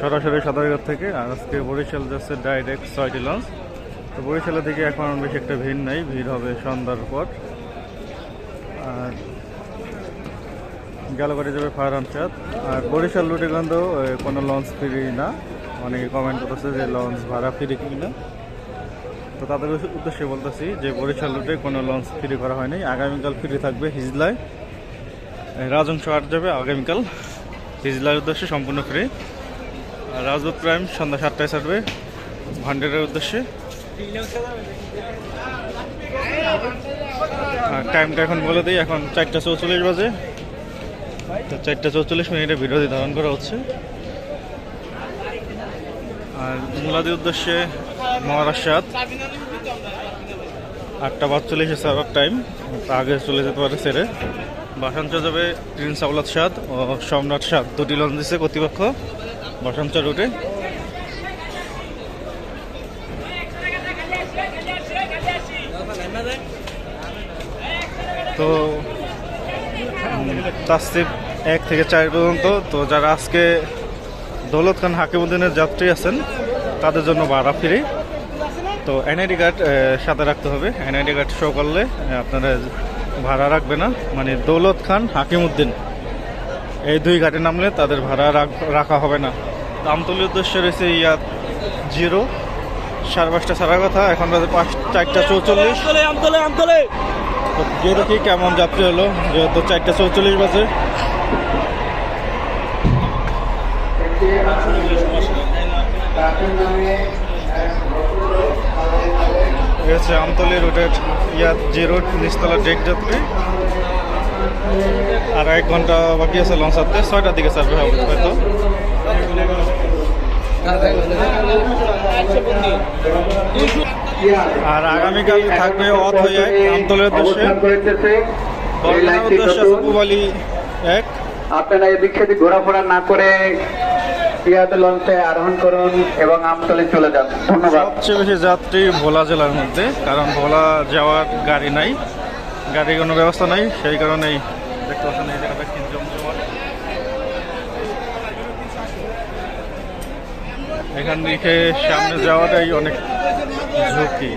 সরাসরি সাঁতারঘাট থেকে, আর আজকে বরিশাল যাচ্ছে ডাইরেক্ট ছয়টি লঞ্চ তো বরিশালের দিকে এখন বেশি একটা ভিড় নেই, ভিড় হবে সন্ধ্যার পর। আর গেলবাড়ি যাবে ফায়ার আনসাদ আর বরিশাল রুটে কিন্তু কোনো লঞ্চ ফ্রি না। অনেকে কমেন্ট করতেছে যে লঞ্চ ভাড়া ফ্রি কি না তো তাদের উদ্দেশ্যে বলতেছি যে বরিশাল রুটে কোনো লঞ্চ ফ্রি করা হয়নি। আগামীকাল ফ্রি থাকবে হিজলায়। রাজংশ আট যাবে আগামীকাল। হিজলার উদ্দেশ্যে সম্পূর্ণ ফ্রি রাজদূত প্রাইম, সন্ধ্যা সাতটায় ছাড়বে। ভান্ডারের উদ্দেশ্যে। টাইমটা এখন বলে দিই, এখন চারটা চৌচল্লিশ বাজে। তো চারটা চৌচল্লিশ মিনিটে বিরোধী ধারণ করা হচ্ছে। আর মুলাদির উদ্দেশ্যে মহারাষ্ট্র আটটা পাঁচচল্লিশে সারার টাইম তা আগে চলে যেতে পারে ছেড়ে। বাসাঞ্চ যাবে প্রিন্স আউলাদ সাদ ও সম্রাট সাদ দুটি লঞ্চ দিচ্ছে কর্তৃপক্ষ। বাসাঞ্চ রুটে তো তাসিফ এক থেকে চার পর্যন্ত। তো যারা আজকে দৌলত খান হাকিমুদ্দিনের যাত্রী আছেন, তাদের জন্য ভাড়া ফ্রি। তো এনআইডি কার্ড সাথে রাখতে হবে। এনআইডি কার্ড শো করলে আপনারা ভাড়া রাখবে না। মানে দৌলত খান হাকিমুদ্দিন। এই দুই ঘাটে নামলে তাদের ভাড়া রাখ- হবে না। আমতলির উদ্দেশ্যে রয়েছে ইয়া জিরো। সাড়ে পাঁচটা সারা কথা এখন বাজে পাঁচ চারটা চৌচল্লিশ। তো গিয়ে দেখি কেমন যাত্রী হলো? যেহেতু চারটা চৌচল্লিশ বাজে। আমতলি রুটের ইয়া জিরো নিচতলা ডেক যাত্রী। আর এক ঘণ্টা বাকি আছে লঞ্চ আসতে ছয়টার দিকে সার্ভে হবে হয়তো। আর আগামীকাল থাকবে অথ হয়ে এক আমতলের উদ্দেশ্যে। এই উদ্দেশ্যে সুপুবালি এক। আপনারা এদিক সেদিক ঘোরাফেরা না করে ইয়াতে লঞ্চে আরোহণ করুন এবং আমতলে চলে যান। ধন্যবাদ। সবচেয়ে বেশি যাত্রী ভোলা জেলার মধ্যে কারণ ভোলা যাওয়ার গাড়ি নাই গাড়ির কোনো ব্যবস্থা নাই সেই কারণেই দেখতে পাচ্ছেন এই জায়গাটা কি জমজমাট। এখান থেকে সামনে যাওয়াটাই অনেক ঝুঁকি।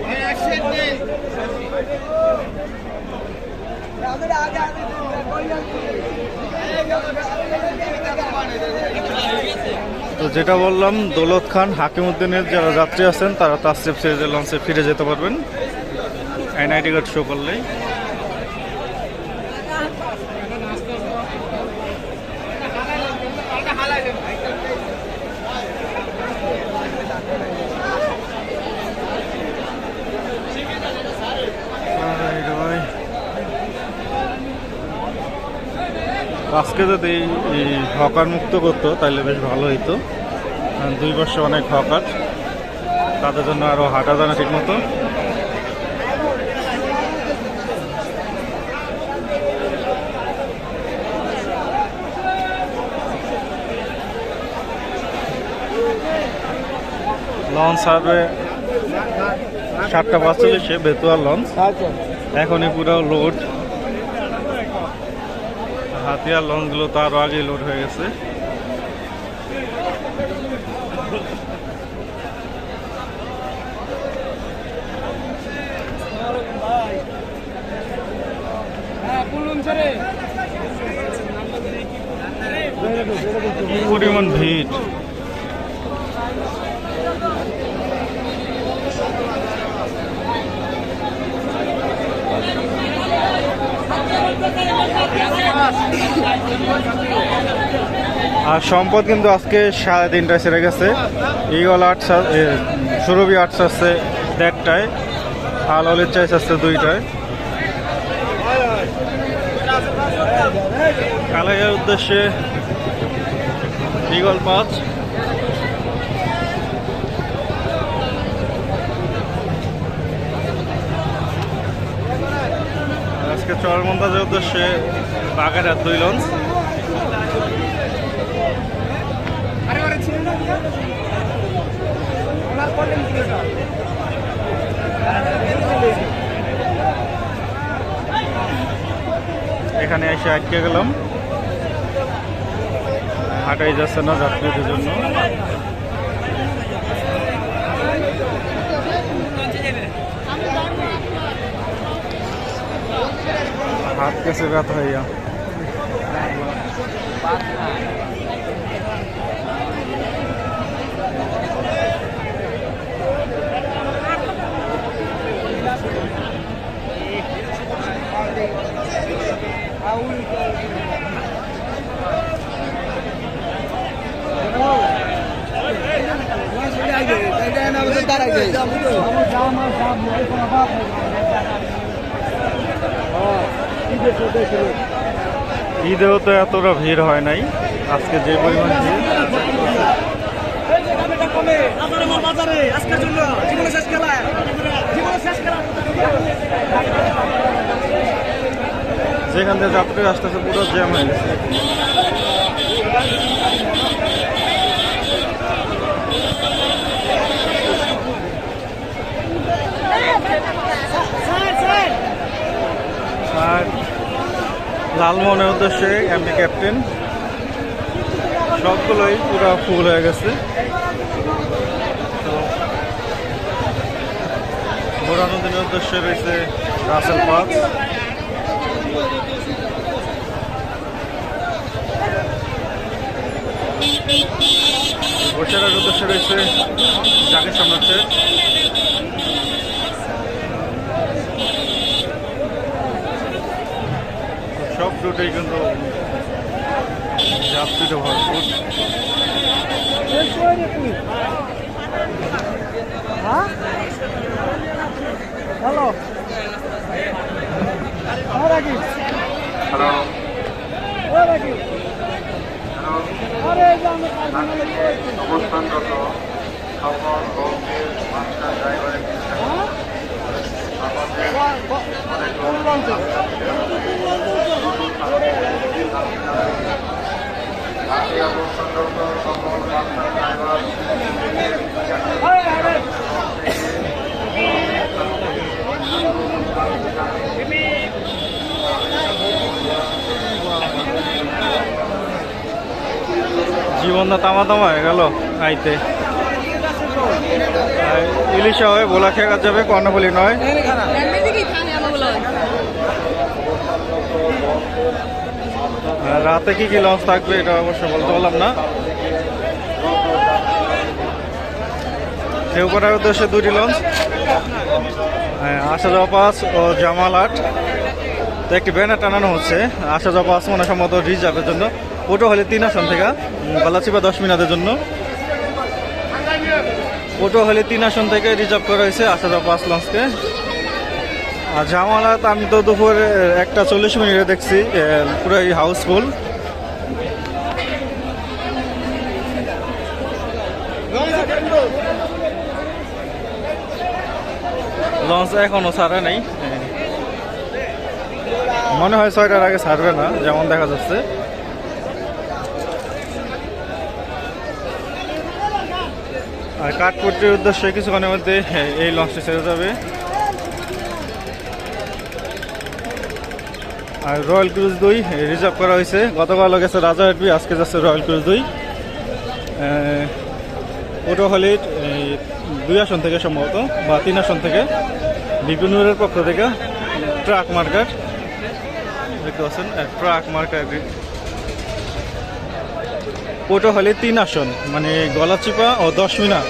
তো যেটা বললাম, দৌলত খান হাকিমুদ্দিনের যারা যাত্রী আছেন, তারা তাসরিফ সিরিজের লঞ্চে ফিরে যেতে পারবেন। এনআইডি কার্ড শো করলেই আরে ভাই। আজকে যদি এই হকার মুক্ত করতো তাহলে বেশ ভালো হইতো। দুই বর্ষে অনেক হকার, তাদের জন্য আরও হাঁটা যায় না ঠিক মতো। লঞ্চ ছাড়বে সাতটা পাঁচচল্লিশে বেতুয়ার লঞ্চ। এখনই পুরো লোড হাতিয়ার লঞ্চগুলো তো আরও আগেই লোড হয়ে গেছে। পরিমাণ ভিড়। আর সম্পদ কিন্তু আজকে সাড়ে তিনটায় সেরে গেছে। ইগল আর্টস সুরভি আর্টস আসছে দেড়টায়, আর ললিত চাইস আসছে দুইটায়। কালাইয়ের উদ্দেশ্যে ইগল পাঁচ। আজকে চরমন্দাজের উদ্দেশ্যে বাগেরহাট দুই লঞ্চ। এখানে এসে আটকে গেলাম। হাঁটাই যাচ্ছে না যাত্রীদের জন্য। হাত কেসে ব্যথা হইয়া ঈদেও তো এতটা ভিড় হয় নাই। আজকে যে পরিমাণ ভিড়। যেখান থেকে যাত্রী আসতেছে পুরো জ্যাম হয়ে গেছে আর লালমোহনের উদ্দেশ্যে এমনি ক্যাপ্টেন। সবগুলোই পুরো ফুল হয়ে গেছে। তো বোরানুদ্দিনের উদ্দেশ্যে রয়েছে রাসেল পার্ক। বসেরার উদ্দেশ্যে রয়েছে জাকির সম্রাটের সব রুটেই কিন্তু যাত্রীটা ভরপুর হ্যালো? হ্যাঁ রাখি হ্যাঁ রাখি আরে এই যে আমরা কারখানা লেগে অবস্থানরত সকল বঙ্গের মাস্টার ড্রাইভারের হ্যাঁ? জীবনটা তামা তামা হয়ে গেল আইতে। ইলিশা হয়ে ভোলা খেয়ে যাবে কর্ণফুলি নয় এমনি খানে আমাগুলো আর রাতে কি কি লঞ্চ থাকবে এটা অবশ্য বলতে পারলাম না। দেওপাড়ার উদ্দেশ্যে দুটি লঞ্চ হ্যাঁ আশা যাওয়া পাস ও জামাল আট। তো একটি ব্যানার টানানো হচ্ছে। আশা যাওয়া পাস মনে সম্মত রিজার্ভের জন্য। ওটো হলে তিন আসন থেকে বালাচিপা দশ মিনিটের জন্য। ওটো হলে তিন আসন থেকে রিজার্ভ করা হয়েছে আসা যাওয়া পাস লঞ্চকে জামালাত আমি তো দুপুর একটা চল্লিশ মিনিটে দেখছি পুরোই হাউসফুল। লঞ্চ এখনও ছাড়ে নাই। মনে হয় ছয়টার আগে ছাড়বে না, যেমন দেখা যাচ্ছে। আর কাঠপুটির উদ্দেশ্যে কিছুক্ষণের মধ্যে এই লঞ্চটি ছেড়ে যাবে। আর রয়্যাল ক্রুজ দুই রিজার্ভ করা হয়েছে। গতকাল গেছে রাজা হেডবি, আজকে যাচ্ছে রয়্যাল ক্রুজ দুই। হলে দুই আসন থেকে সম্ভবত, বা তিন আসন থেকে। বিপিনুরের পক্ষ থেকে ট্রাক মার্কার। দেখতে পাচ্ছেন ট্রাক মার্কার হলে তিন আসন মানে গলাচিপা ও দশ মিনা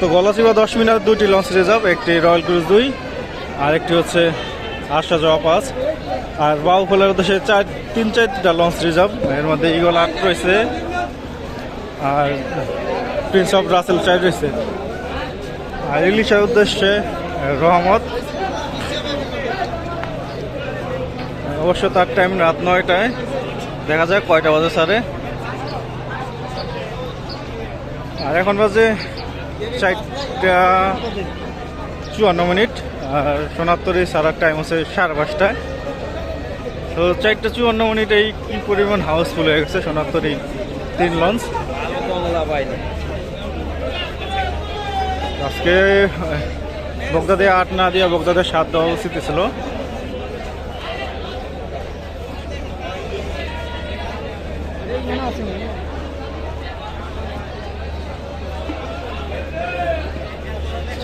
তো গলাচিপা দশ মিনার দুটি লঞ্চ রিজার্ভ, একটি রয়্যাল ক্রুজ দুই, আর একটি হচ্ছে আসা যাওয়া পাঁচ আর বাউফলের উদ্দেশ্যে চার তিন চারটা লঞ্চ রিজার্ভ এর মধ্যে ইগল আট রয়েছে। আর প্রিন্স অফ রাসেল চার রয়েছে। আর ইলিশের উদ্দেশ্যে রহমত। অবশ্য তার টাইম রাত নয়টায়। দেখা যাক কয়টা বাজে সারে আর এখন বাজে চারটা চুয়ান্ন মিনিট। আর সোনাত্তরে সারার টাইম হচ্ছে সাড়ে পাঁচটায়। তো চারটা চুয়ান্ন মিনিট এই কী পরিমাণ হাউসফুল হয়ে গেছে সোনাত্তরে তিন লঞ্চ আজকে বগদাদে আট না দিয়ে বগদাদে সাত দেওয়া উচিত ছিল। আছে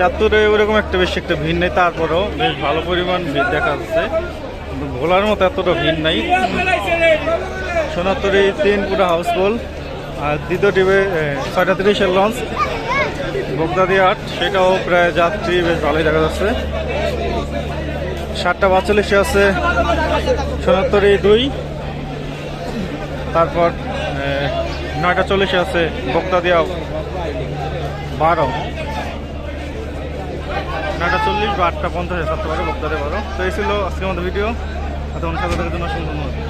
চাঁদপুরে ওরকম একটা বেশি একটা ভিড় নেই, তারপরেও বেশ ভালো পরিমাণ ভিড় দেখা যাচ্ছে। ভোলার মতো এতটা ভিড় নাই। সোনাত্তরি তিন পুরো হাউসফুল আর দ্বিতীয় টিভে ছয়টা তিরিশের লঞ্চ। বগদাদি আট সেটাও প্রায় যাত্রী বেশ ভালোই দেখা যাচ্ছে। সাতটা বাচ্চাল্লিশে আছে সোনাত্তরি দুই। তারপর নয়টা চল্লিশে আছে বগদাদিয়া বারো। নয়টা চল্লিশ বা আটটা পঞ্চাশে থাকতে পারে বক্তাদের বারো। তো এই ছিল আজকের মতো ভিডিও। এতক্ষণ সাথে থাকার জন্য অসংখ্য ধন্যবাদ।